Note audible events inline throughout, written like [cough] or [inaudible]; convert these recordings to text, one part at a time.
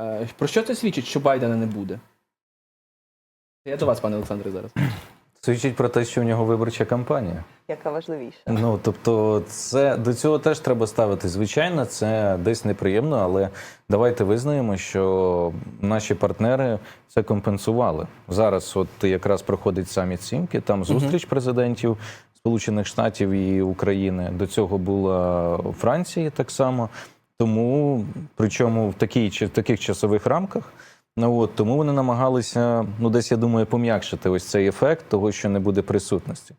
Е, Про що це свідчить, що Байдена не буде? Я до вас, пане Олександре, зараз. Свідчить про те, що в нього виборча кампанія. Яка важливіша. Ну тобто, це до цього теж треба ставити. Звичайно, це десь неприємно, але давайте визнаємо, що наші партнери це компенсували. Зараз, от якраз проходить саміт Сімки, там зустріч президентів Сполучених Штатів і України. До цього була Франція так само. Тому, причому в такій чи в таких часових рамках. Ну от тому вони намагалися, ну десь я думаю, пом'якшити ось цей ефект того, що не буде присутності.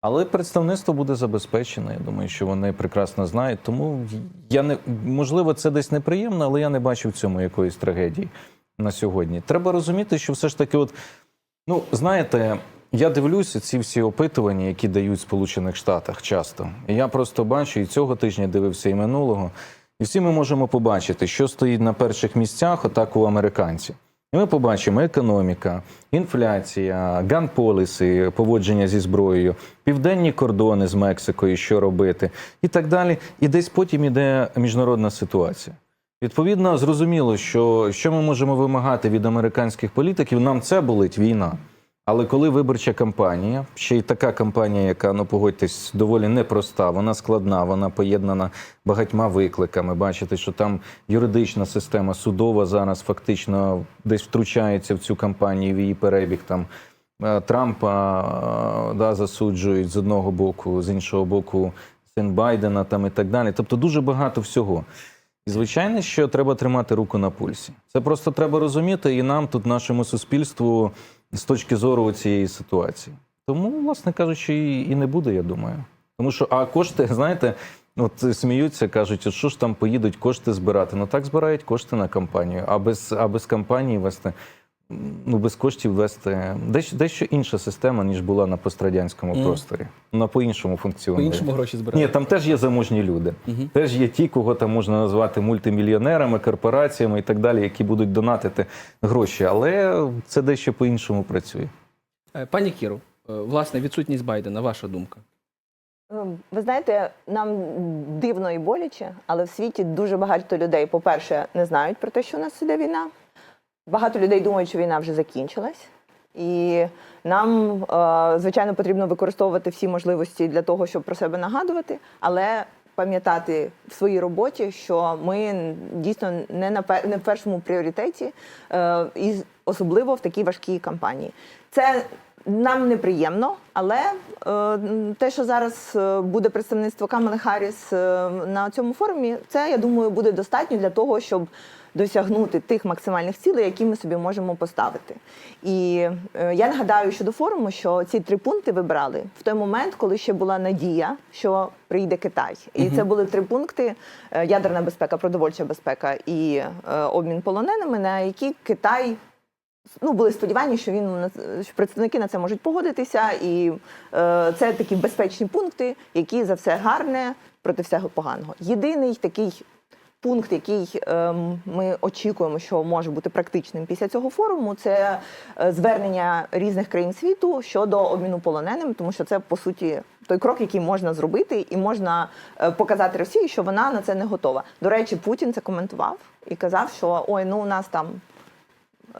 Але представництво буде забезпечено. Я думаю, що вони прекрасно знають. Тому я не можливо, це десь неприємно, але я не бачу в цьому якоїсь трагедії на сьогодні. Треба розуміти, що все ж таки, от ну знаєте, я дивлюся ці всі опитування, які дають в Сполучених Штатах часто. Я просто бачу і цього тижня дивився, і минулого. І всі ми можемо побачити, що стоїть на перших місцях, отак у американців. І ми побачимо економіка, інфляція, ганполіси, поводження зі зброєю, південні кордони з Мексикою, що робити, і так далі. І десь потім іде міжнародна ситуація. Відповідно, зрозуміло, що що ми можемо вимагати від американських політиків, нам це болить війна. Але коли виборча кампанія, ще й така кампанія, яка, ну погодьтесь, доволі непроста, вона складна, вона поєднана багатьма викликами. Бачите, що там юридична система судова зараз фактично десь втручається в цю кампанію, в її перебіг. Там е, Трампа е, да, засуджують з одного боку, з іншого боку, син Байдена там і так далі. Тобто дуже багато всього. І звичайно, що треба тримати руку на пульсі. Це просто треба розуміти, і нам тут, нашому суспільству, з точки зору цієї ситуації. Тому, власне кажучи, і, не буде, я думаю. Тому що, а кошти, [laughs] знаєте, от сміються, кажуть, що ж там поїдуть кошти збирати. Ну так збирають кошти на кампанію, а без, а без кампанії вести. Ну, без коштів вести дещо, дещо інша система, ніж була на пострадянському Мгм. просторі. Вона по-іншому функціонує. По-іншому гроші збирати. Ні, там теж є заможні люди. Мгм. Теж є ті, кого там можна назвати мультимільйонерами, корпораціями і так далі, які будуть донатити гроші. Але це дещо по-іншому працює. Е, Пані Кіру, е, власне, відсутність Байдена, ваша думка. Ем, Ви знаєте, нам дивно і боляче, але в світі дуже багато людей, по-перше, не знають про те, що у нас іде війна. Багато людей думають, що війна вже закінчилась. І нам, е, звичайно, потрібно використовувати всі можливості для того, щоб про себе нагадувати, але пам'ятати в своїй роботі, що ми дійсно не на не в першому пріоритеті, е, і особливо в такій важкій кампанії. Це нам неприємно, але е, те, що зараз е, буде представництво Камали Харріс е, на цьому форумі, це я думаю буде достатньо для того, щоб досягнути тих максимальних цілей, які ми собі можемо поставити. І е, я нагадаю щодо форуму, що ці три пункти ви брали в той момент, коли ще була надія, що прийде Китай. І це були три пункти: е, ядерна безпека, продовольча безпека і е, обмін полоненими, на які Китай ну, були сподівання, що він що представники на це можуть погодитися, і е, це такі безпечні пункти, які за все гарне проти всього поганого. Єдиний такий пункт, який ем, ми очікуємо, що може бути практичним після цього форуму, це е, звернення різних країн світу щодо обміну полоненим, тому що це по суті той крок, який можна зробити, і можна е, показати Росії, що вона на це не готова. До речі, Путін це коментував і казав, що ой, ну у нас там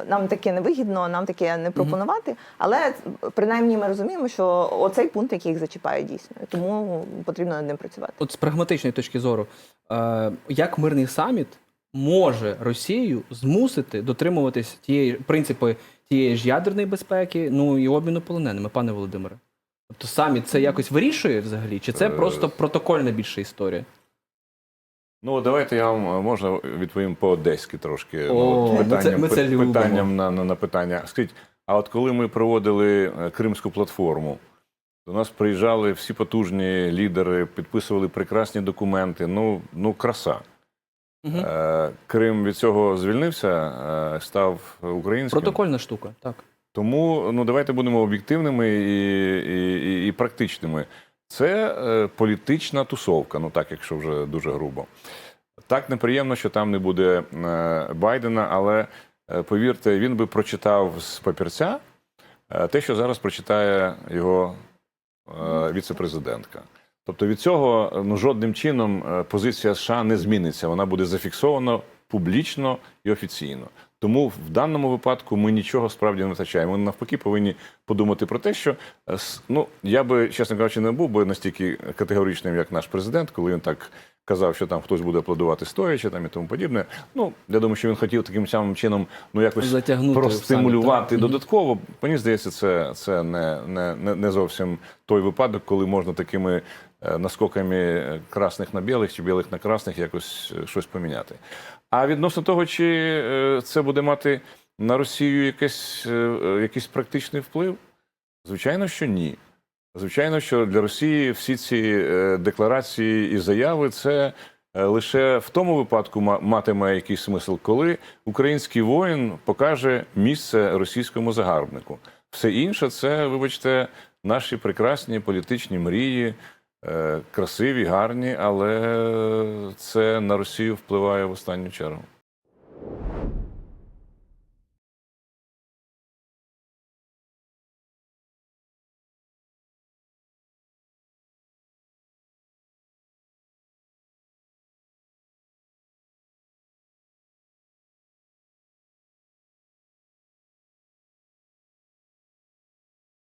нам таке не вигідно, нам таке не пропонувати. Але принаймні ми розуміємо, що оцей пункт, який їх зачіпає дійсно, тому потрібно над ним працювати. От з прагматичної точки зору, е, як мирний саміт може Росію змусити дотримуватись тієї принципи тієї ж ядерної безпеки, ну і обміну полоненими, пане Володимире? Тобто саміт це якось вирішує взагалі? Чи це Е, просто протокольна більша історія? Ну, давайте я вам е, можна відповім по-одеськи трошки. О, ну, от ми це- ми це питанням на, на, на питання. Скажіть, а от коли ми проводили е, Кримську платформу, до нас приїжджали всі потужні лідери, підписували прекрасні документи. Ну, ну краса. Угу. Е, Крим від цього звільнився, е, став українським. Протокольна штука, так. Тому ну давайте будемо об'єктивними і, і, і, і практичними. Це е, політична тусовка, ну так, якщо вже дуже грубо. Так неприємно, що там не буде е, Байдена, але е, повірте, він би прочитав з папірця е, те, що зараз прочитає його віцепрезидентка. Тобто від цього ну жодним чином позиція США не зміниться. Вона буде зафіксована публічно і офіційно. Тому в даному випадку ми нічого справді не втрачаємо. Ми навпаки повинні подумати про те, що е, ну я би, чесно кажучи, не був би настільки категоричним, як наш президент, коли він так казав, що там хтось буде аплодувати стоячи там і тому подібне. Ну я думаю, що він хотів таким самим чином ну якось Затягнути простимулювати додатково. Мені здається, це, це не, не, не, не зовсім той випадок, коли можна такими е, наскоками красних на білих чи білих на красних якось е, щось поміняти. А відносно того, чи е, це буде мати на Росію якийсь, якийсь практичний вплив, звичайно, що ні. Звичайно, що для Росії всі ці е, декларації і заяви це е, лише в тому випадку ма- матиме якийсь смисл, коли український воїн покаже місце російському загарбнику. Все інше це, вибачте, наші прекрасні політичні мрії, е, красиві, гарні, але це на Росію впливає в останню чергу.